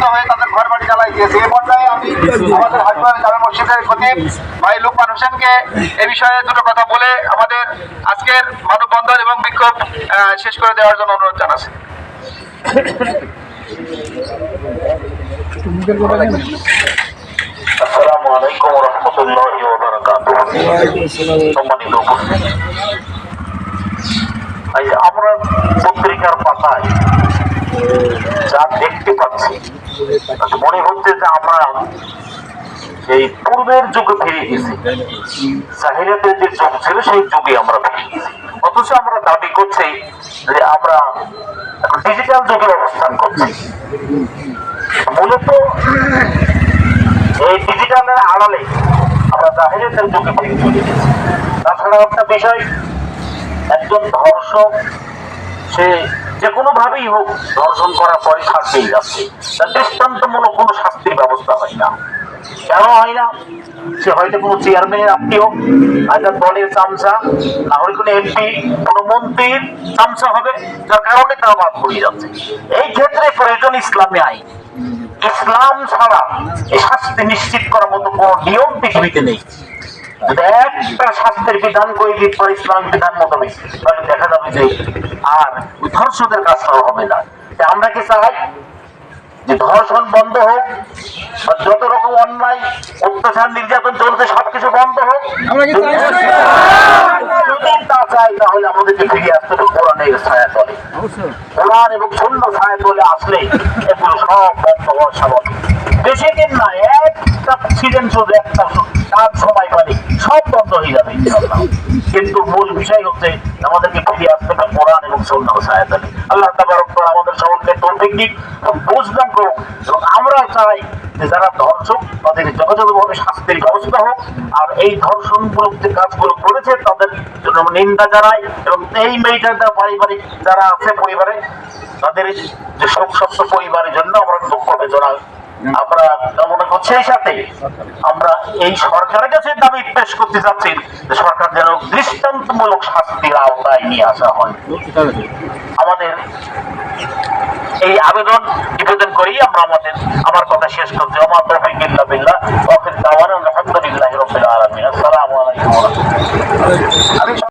ক্ষুব্ধ হয়ে তাদের ঘর বাড়ি জ্বালাই দিয়েছে এই পর্যায়ে আমি আমাদের হাজবান জামে মসজিদের খতিব ভাই লোকমান হোসেনকে এ বিষয়ে দুটো কথা বলে আমাদের আজকের মানববন্ধন এবং বিক্ষোভ শেষ করে দেওয়ার জন্য অনুরোধ জানাচ্ছি। আসসালামু আলাইকুম রহমতুল্লাহি ওয়া আমরা পত্রিকার পাতায় যা দেখতে পাচ্ছি মনে হচ্ছে যে আমরা এই পূর্বের যুগে ফিরে গেছি। জাহিরাতের যে যুগ ছিল, সেই যুগে আমরা ফিরে গেছি। অথচ আমরা দাবি করছি যে আমরা ডিজিটাল যুগে অবস্থান করছি। মূলত এই ডিজিটালের আড়ালে আমরা জাহিরাতের যুগে ফিরে চলে গেছি। তাছাড়া একটা বিষয়, একজন ধর্ষক, সে যে কোনো ভাবেই হোক ধর্ষণ করার পরে শাস্তি যাচ্ছে। তার দৃষ্টান্তমূলক কোনো শাস্তির ব্যবস্থা হয় না। কেন হয় না? সে হয়তো কোনো চেয়ারম্যানের আত্মীয়, হয়তো দলের চামচা, না হলে কোনো এমপি কোনো মন্ত্রীর চামচা হবে, যার কারণে তারা বাদ পড়ে যাচ্ছে। এই ক্ষেত্রে প্রয়োজন ইসলামী আইন। ইসলাম ছাড়া এই শাস্তি নিশ্চিত করার মতো কোনো নিয়ম পৃথিবীতে নেই। একটা শাস্তির বিধান করে পারে ইসলাম বিধান মোতাবেক তাহলে দেখা যাবে যে আর ওই ধর্ষকের কাজটাও হবে না। আমরা কি চাই? যে ধর্ষণ বন্ধ হোক বা যত রকম অন্যায় অত্যাচার নির্যাতন চলছে সবকিছু বন্ধ হোক। তা চাই তাহলে আমাদেরকে ফিরে আসতে হবে। কোরআনের ছায়া তলে কোরআন এবং শূন্য ছায়া তলে আসলে এগুলো সব বন্ধ হওয়ার স্বাভাবিক বেশি দিন না একটা সিজন শুধু একটা সময় পানি। শাস্তির ব্যবস্থা হোক, আর এই ধর্ষণ যে কাজগুলো করেছে, তাদের জন্য নিন্দা জানাই, এবং এই মেয়েটার যারা পারিবারিক যারা আছে পরিবারে, তাদের যে শোক পরিবারের জন্য আমরা দুঃখ বেদনা আমরা কামনা করছি সাথে। আমরা এই সরকারের কাছে দাবি পেশ করতে চাচ্ছি যে সরকার যেন দৃষ্টান্তমূলক শাস্তির আওতায় নিয়ে আসা হয়। আমাদের এই আবেদন নিবেদন করেই আমরা আমাদের, আমার কথা শেষ করছি। আমার তৌফিক ইল্লা বিল্লাহ। ওয়া ফিল দাওয়ানা আলহামদুলিল্লাহি রাব্বিল আলামিন। আসসালামু আলাইকুম